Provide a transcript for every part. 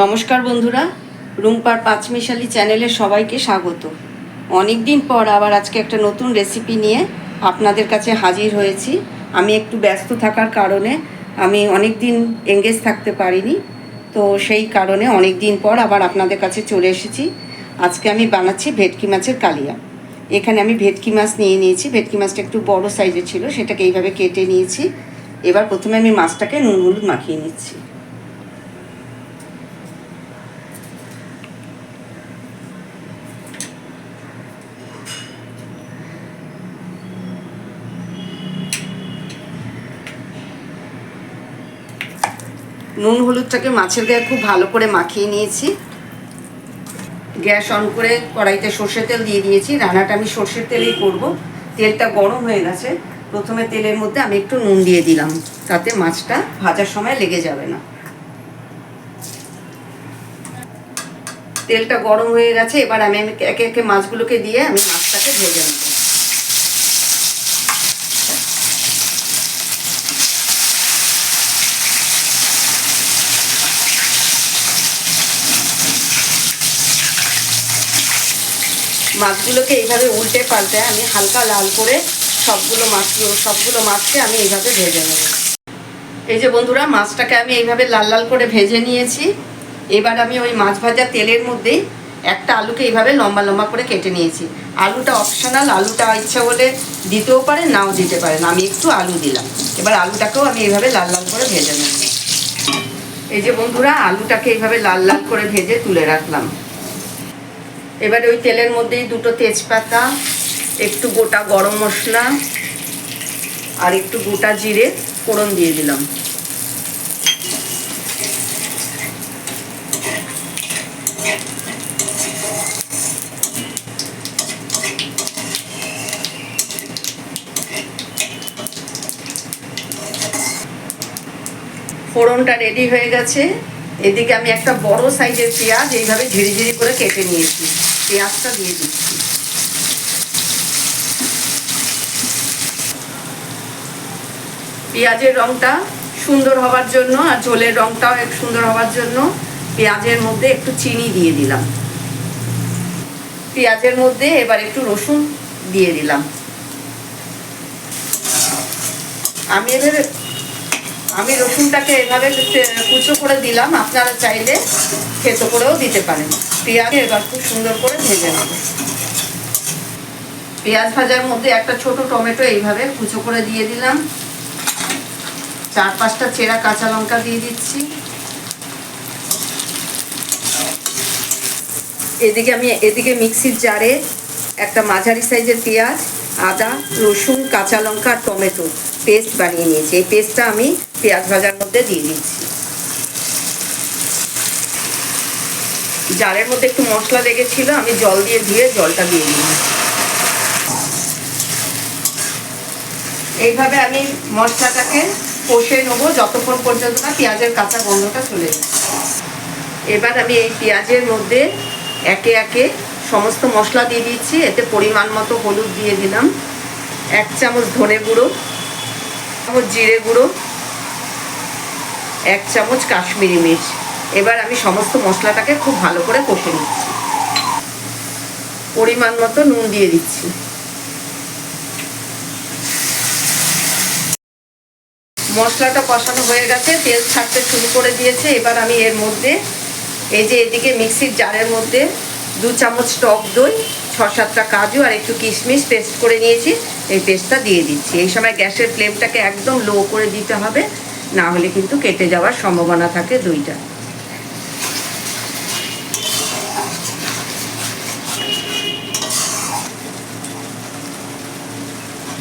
নমস্কার বন্ধুরা, রুম্পার পাঁচমিশালি চ্যানেলে সবাইকে স্বাগত। অনেক দিন পর আবার আজকে একটা নতুন রেসিপি নিয়ে আপনাদের কাছে হাজির হয়েছি। আমি একটু ব্যস্ত থাকার কারণে আমি অনেক দিন এঙ্গেজ থাকতে পারিনি, তো সেই কারণে অনেক দিন পর আবার আপনাদের কাছে চলে এসেছি। আজকে আমি বানাচ্ছি ভেটকি মাছের কালিয়া। এখানে আমি ভেটকি মাছ নিয়ে নিয়েছি। ভেটকি মাছটা একটু বড় সাইজের ছিল, সেটাকে এইভাবে কেটে নিয়েছি। এবার প্রথমে আমি মাছটাকে নুন হলুদ মাখিয়ে নিচ্ছি। নুন হলুদটাকে মাছের গায়ে খুব ভালো করে মাখিয়ে নিয়েছি। গ্যাস অন করে কড়াইতে সর্ষের তেল দিয়ে দিয়েছি। রান্নাটা আমি সর্ষের তেলেই করব। তেলটা গরম হয়ে গেছে। প্রথমে তেলের মধ্যে আমি একটু নুন দিয়ে দিলাম। তাতে মাছটা ভাজার সময় লেগে যাবে না। তেলটা গরম হয়ে গেছে। এবার আমি একে একে মাছগুলোকে দিয়ে আমি মাছটাকে ভেজে নেব। মাছগুলোকে এইভাবে উল্টে পাল্টে আমি হালকা লাল করে সবগুলো মাছ, সবগুলো মাছকে আমি এইভাবে ভেজে নেব। এই যে বন্ধুরা, মাছটাকে আমি এইভাবে লাল লাল করে ভেজে নিয়েছি। এবার আমি ওই মাছ ভাজা তেলের মধ্যেই একটা আলুকে এইভাবে লম্বা লম্বা করে কেটে নিয়েছি। আলুটা অপশনাল আলুটা ইচ্ছা হলে দিতেও পারে, নাও দিতে পারেন আমি একটু আলু দিলাম। এবার আলুটাকেও আমি এইভাবে লাল লাল করে ভেজে নেব। এই যে বন্ধুরা, আলুটাকে এইভাবে লাল লাল করে ভেজে তুলে রাখলাম। এবারে ওই তেলের মধ্যেই দুটো তেজপাতা, একটু গোটা গরম মশলা আর একটু গোটা জিরে ফোড়ন দিয়ে দিলাম। ফোড়নটা রেডি হয়ে গেছে। এদিকে আমি একটা বড় সাইজের পেঁয়াজ এইভাবে ঝিরি ঝিরি করে কেটে নিয়েছি। পেঁয়াজটা দিয়ে দিচ্ছি। পেঁয়াজের রংটা সুন্দর হওয়ার জন্য আর ঝোলের রংটাও একটু সুন্দর হওয়ার জন্য পেঁয়াজের মধ্যে একটু চিনি দিয়ে দিলাম। পেঁয়াজের মধ্যে এবার একটু রসুন দিয়ে দিলাম। আমি এভাবে আমি রসুনটাকে এভাবে কুচো করে দিলাম, আপনারা চাইলে খেতো করেও দিতে পারেন। পেঁয়াজ এবার খুব সুন্দর করে ভেজে নেব। পেঁয়াজ ভাজার মধ্যে একটা ছোট টমেটো এইভাবে কুচো করে দিয়ে দিলাম। চার পাঁচটা চেরা কাঁচা লঙ্কা দিয়ে দিচ্ছি। এদিকে আমি, এদিকে মিক্সির জারে একটা মাঝারি সাইজের পেঁয়াজ, আদা, রসুন, কাঁচা লঙ্কা টমেটো পেস্ট বানিয়ে নিয়েছি। এই পেস্টটা আমি পেঁয়াজ ভাজার মধ্যে দিয়ে দিচ্ছি। জারের মধ্যে একটু মশলা লেগেছিল, আমি জল দিয়ে ধুয়ে জলটা দিয়ে দিলাম। এইভাবে আমি মশলাটাকে কষে নেব যতক্ষণ পর্যন্ত না পেঁয়াজের কাঁচা গন্ধটা চলে এবার আমি এই পেঁয়াজের মধ্যে একে একে সমস্ত মশলা দিয়ে দিচ্ছি, এতে পরিমাণ মতো হলুদ দিয়ে দিলাম, এক চামচ ধনে গুঁড়ো জিরে গুঁড়ো এক চামচ কাশ্মীরি মির্চ। এবার আমি সমস্ত মশলাটাকে খুব ভালো করে কষে নিচ্ছি। পরিমাণ মতো নুন দিয়ে দিচ্ছি। মশলাটা কষানো হয়ে গেছে, তেল ছাড়তে শুরু করে দিয়েছে। এবার আমি এর মধ্যে, এই যে এদিকে মিক্সির জারের মধ্যে দু চামচ টক দই, ছ সাতটা কাজু আর একটু কিশমিশ পেস্ট করে নিয়েছি। এই পেস্টটা দিয়ে দিচ্ছি। এই সময় গ্যাসের ফ্লেমটাকে একদম লো করে দিতে হবে। না হলে কিন্তু কেটে যাওয়ার সম্ভাবনা থাকে দইটা।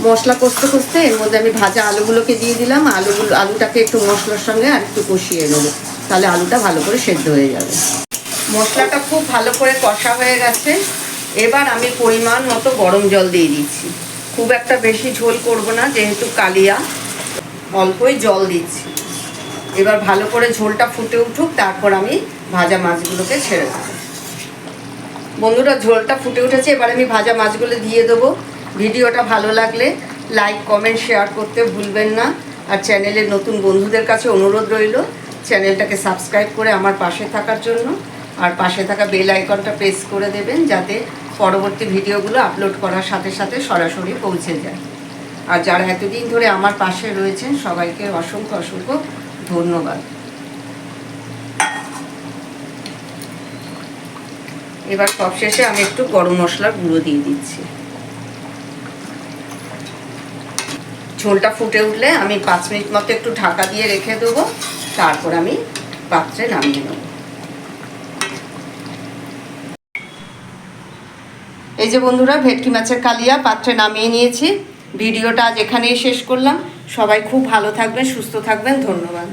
মশলা কষতে কষতে এর মধ্যে আমি ভাজা আলুগুলোকে দিয়ে দিলাম। আলুগুলো, আলুটাকে একটু মশলার সঙ্গে আর একটু কষিয়ে নেব। তাহলে আলুটা ভালো করে সেদ্ধ হয়ে যাবে। মশলাটা খুব ভালো করে কষা হয়ে গেছে। এবার আমি পরিমাণ মতো গরম জল দিয়ে দিচ্ছি। খুব একটা বেশি ঝোল করব না, যেহেতু কালিয়া। অল্পই জল দিচ্ছি। এবার ভালো করে ঝোলটা ফুটে উঠুক, তারপর আমি ভাজা মাছগুলোকে ছেড়ে দেবো। বন্ধুরা, ঝোলটা ফুটে উঠেছে, এবার আমি ভাজা মাছগুলো দিয়ে দেবো। ভিডিওটা ভালো লাগলে লাইক কমেন্ট শেয়ার করতে ভুলবেন না। আর চ্যানেলের নতুন বন্ধুদের কাছে অনুরোধ রইল, চ্যানেলটাকে সাবস্ক্রাইব করে আমার পাশে থাকার জন্য। আর পাশে থাকা বেল আইকনটা প্রেস করে দেবেন, যাতে পরবর্তী ভিডিওগুলো আপলোড করার সাথে সাথে সরাসরি পৌঁছে যায়। আর যারা এতদিন ধরে আমার পাশে রয়েছেন, সবাইকে অসংখ্য অসংখ্য ধন্যবাদ। এবার সবশেষে আমি একটু গরম মশলার গুঁড়ো দিয়ে দিচ্ছি। ঝোলটা ফুটে উঠলে আমি পাঁচ মিনিট মতো একটু ঢাকা দিয়ে রেখে দেবো, তারপর আমি পাত্রে নামিয়ে নেব। এই যে বন্ধুরা, ভেটকি মাছের কালিয়া পাত্রে নামিয়ে নিয়েছি। ভিডিওটা আজ এখানেই শেষ করলাম। সবাই খুব ভালো থাকবেন সুস্থ থাকবেন ধন্যবাদ।